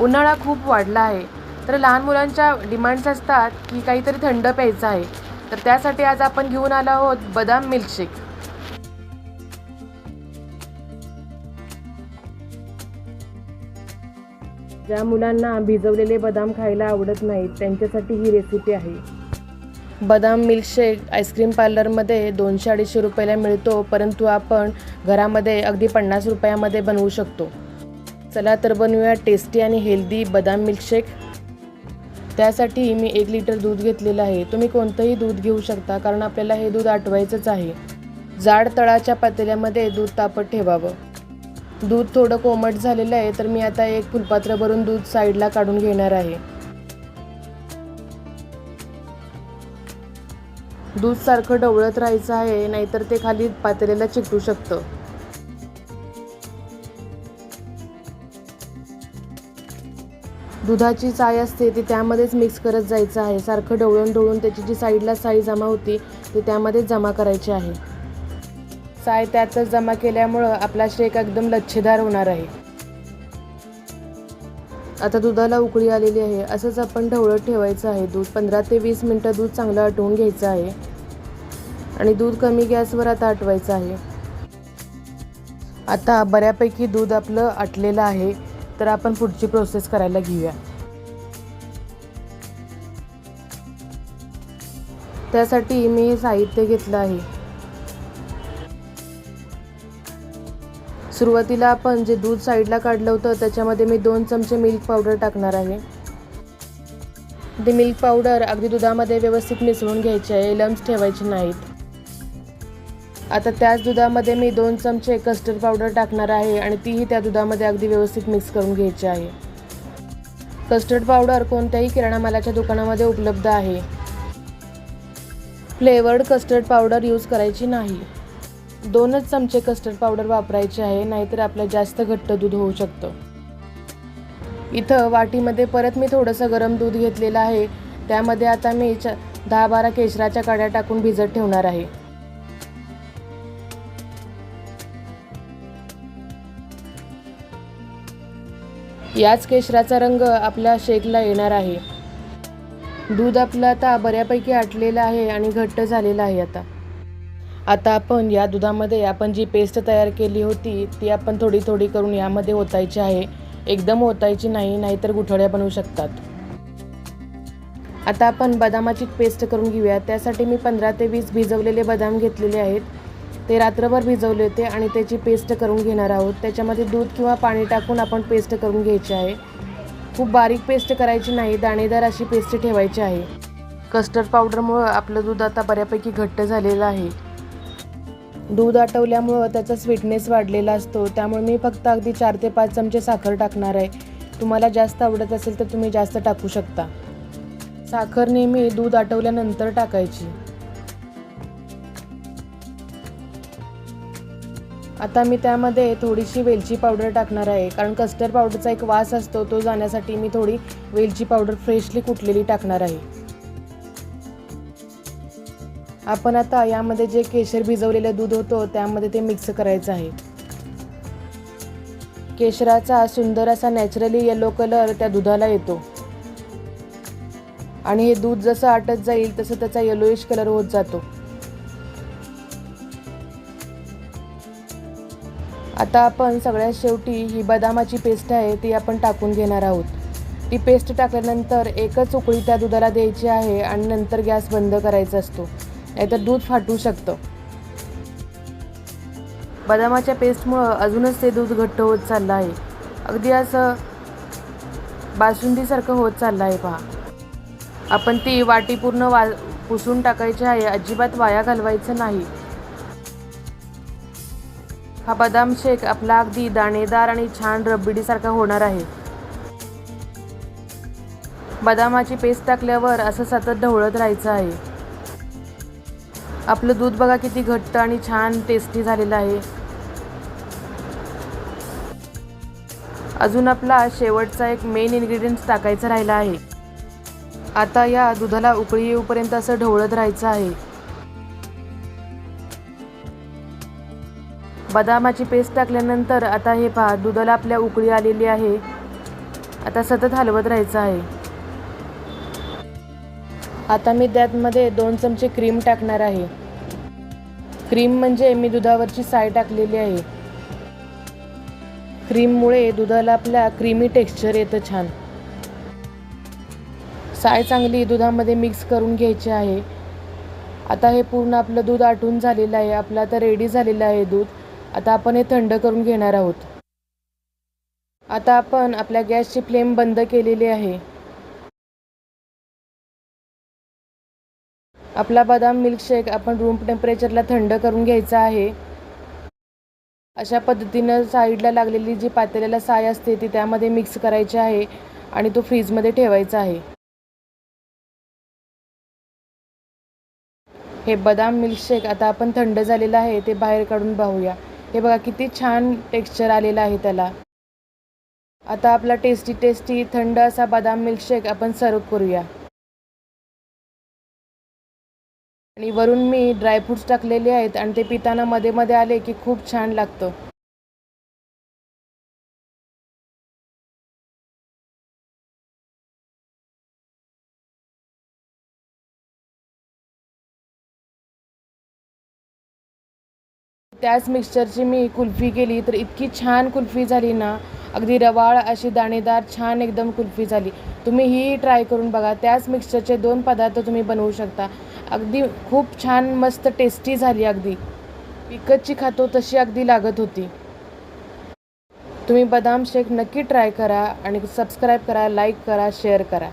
उन्हाळा खूप वाढला आहे. तर लहान मुलांच्या डिमांड्स असतात की काहीतरी थंड प्यायचं आहे. तर त्यासाठी आज आपण घेऊन आलो आहोत बदाम मिल्कशेक. ज्या मुलांना भिजवलेले बदाम खायला आवडत नाहीत त्यांच्यासाठी ही रेसिपी आहे. बदाम मिल्कशेक आईस्क्रीम पार्लरमध्ये दोनशे अडीचशे रुपयाला मिळतो परंतु आपण घरामध्ये अगदी पन्नास रुपयामध्ये बनवू शकतो. चला तर बनवूया टेस्टी आणि हेल्दी बदाम मिल्कशेक त्यासाठी मी एक लिटर दूध घेतलेलं आहे. तुम्ही कोणतंही दूध घेऊ शकता कारण आपल्याला हे दूध आटवायचंच आहे. जाड तळाच्या पातेल्यामध्ये दूध तापत ठेवावं. दूध थोडं कोमट झालेलं आहे तर मी आता एक फुलपात्र भरून दूध साईडला काढून घेणार आहे. दूध सारखं ढवळत राहायचं आहे नाहीतर ते खाली पातेल्याला चिकटू शकतं. दुधाची चाय असते ती त्यामध्येच मिक्स करत जायचं आहे. सारखं ढवळून ढवळून त्याची जी साईडला साई जमा होती ती त्यामध्येच जमा करायची आहे. साय त्यातच जमा केल्यामुळं आपला शेक एकदम लच्छेदार होणार आहे. आता दुधाला उकळी आलेली आहे. असंच आपण ढवळत ठेवायचं आहे. दूध पंधरा ते वीस मिनटं दूध चांगलं आटवून घ्यायचं आहे. आणि दूध कमी गॅसवर आता आटवायचं आहे. आता बऱ्यापैकी दूध आपलं आटलेलं आहे. तर आपण पुढची प्रोसेस करायला घेऊया. त्यासाठी मी साहित्य घेतलं आहे. सुरुवातीला आपण जे दूध साईडला काढलं होतं त्याच्यामध्ये मी दोन चमचे मिल्क पावडर टाकणार आहे. ते मिल्क पावडर अगदी दुधामध्ये व्यवस्थित मिसळून घ्यायचे आहे लम्स ठेवायचे नाहीत. आता त्याच दुधामध्ये मी दोन चमचे कस्टर्ड पावडर टाकणार आहे आणि तीही त्या दुधामध्ये अगदी व्यवस्थित मिक्स करून घ्यायची आहे. कस्टर्ड पावडर कोणत्याही किराणा मालाच्या दुकानामध्ये उपलब्ध आहे. फ्लेवर्ड कस्टर्ड पावडर यूज करायची नाही. दोनच चमचे कस्टर्ड पावडर वापरायचे आहे नाहीतर आपलं जास्त घट्ट दूध होऊ शकतं. इथं वाटीमध्ये परत मी थोडंसं गरम दूध घेतलेलं आहे. त्यामध्ये आता मी च दहा बारा केशराच्या काड्या टाकून भिजत ठेवणार आहे. याच केशराचा रंग आपल्या शेकला येणार आहे. दूध आपलं आता बऱ्यापैकी आटलेलं आहे आणि घट्ट झालेलं आहे आता. आता आपण या दुधामध्ये आपण जी पेस्ट तयार केली होती ती आपण थोडी थोडी करून यामध्ये ओतायची आहे. एकदम ओतायची नाही नाहीतर गुठळ्या बनवू शकतात. आता आपण बदामाची पेस्ट करून घेऊया. त्यासाठी मी पंधरा ते वीस भिजवलेले बदाम घेतलेले आहेत. ते रात्रभर भिजवले होते आणि त्याची पेस्ट करून घेणार आहोत. त्याच्यामध्ये दूध किंवा पाणी टाकून आपण पेस्ट करून घ्यायची आहे. खूप बारीक पेस्ट करायची नाही दाणेदार अशी पेस्ट ठेवायची आहे. कस्टर्ड पावडरमुळं आपलं दूध आता बऱ्यापैकी घट्ट झालेलं आहे. दूध आटवल्यामुळं त्याचा स्वीटनेस वाढलेला असतो. त्यामुळे मी फक्त अगदी चार ते पाच चमचे साखर टाकणार आहे. तुम्हाला जास्त आवडत असेल तर तुम्ही जास्त टाकू शकता. साखर नेहमी दूध आटवल्यानंतर टाकायची. आता मी त्यामध्ये थोडीशी वेलची पावडर टाकणार आहे. कारण कस्टर्ड पावडरचा एक वास असतो तो जाण्यासाठी मी थोडी वेलची पावडर फ्रेशली कुटलेली टाकणार आहे. आपण आता यामध्ये जे केशर भिजवलेलं दूध होतं त्यामध्ये ते मिक्स करायचं आहे. केशराचा सुंदर असा नॅचरली येलो कलर त्या दुधाला येतो. आणि हे दूध जसं आटत जाईल तसं त्याचा येलोइश कलर होत जातो. आता आपण सगळ्यात शेवटी ही बदामाची पेस्ट आहे ती आपण टाकून घेणार आहोत. ती पेस्ट टाकल्यानंतर एकच उकळी त्या दुधाला द्यायची आहे आणि नंतर गॅस बंद करायचा असतो. नाहीतर दूध फाटू शकतं. बदामाच्या पेस्टमुळं अजूनच ते दूध घट्ट होत चाललं आहे. अगदी असं बासुंदीसारखं होत चाललं आहे पहा. आपण ती वाटी पूर्ण वा पुसून टाकायची आहे अजिबात वाया घालवायचं नाही. हा बदाम शेक आपला अगदी दाणेदार आणि छान रबडीसारखा होणार आहे. बदामाची पेस्ट टाकल्यावर असं सतत ढवळत राहायचं आहे. आपलं दूध बघा किती घट्ट आणि छान टेस्टी झालेलं आहे. अजून आपला शेवटचा एक मेन इन्ग्रेडियंट्स टाकायचा राहिला आहे. आता या दुधाला उकळी येऊपर्यंत असं ढवळत राहायचं आहे. बदामाची पेस्ट टाकल्यानंतर आता हे पहा दुधाला आपल्या उकळी आलेली आहे. आता सतत हलवत राहायचं आहे. आता मी त्यातमध्ये दोन चमचे क्रीम टाकणार आहे. क्रीम म्हणजे मी दुधावरची साय टाकलेली आहे. क्रीममुळे दुधाला आपल्या क्रीमी टेक्स्चर येतं छान. साय चांगली दुधामध्ये मिक्स करून घ्यायची आहे. आता हे पूर्ण आपलं दूध आटून झालेलं आहे. आपलं आता रेडी झालेलं आहे दूध. आता आपण हे थंड करून घेणार आहोत. आता आपण आपल्या गॅसची फ्लेम बंद केलेली आहे. आपला बदाम मिल्कशेक आपण रूम टेम्परेचरला थंड करून घ्यायचा आहे. अशा पद्धतीनं साईडला लागलेली जी पातेल्याला साय असते ती त्यामध्ये मिक्स करायची आहे आणि तो फ्रीजमध्ये ठेवायचा आहे. हे बदाम मिल्कशेक आता आपण थंड झालेलं आहे ते बाहेर काढून पाहूया. हे बघा किती छान टेक्स्चर आलेलं आहे त्याला. आता आपला टेस्टी टेस्टी थंड असा बदाम मिल्कशेक आपण सर्व करूया. आणि वरून मी ड्रायफ्रूट्स टाकलेले आहेत आणि ते पिताना मध्ये मध्ये आले की खूप छान लागतं. त्याच मिक्सचरची मी कुल्फी केली. तर इतकी छान कुल्फी झाली ना अगदी रवाळ अशी दाणेदार छान एकदम कुल्फी झाली. तुम्ही ही ट्राय करून बघा. त्याच मिक्सचरचे दोन पदार्थ तुम्ही बनवू शकता. अगदी खूप छान मस्त टेस्टी झाली अगदी. विकतची खातो तशी अगदी लागत होती. तुम्ही बदाम शेक नक्की ट्राय करा आणि सबस्क्राईब करा लाईक करा शेअर करा.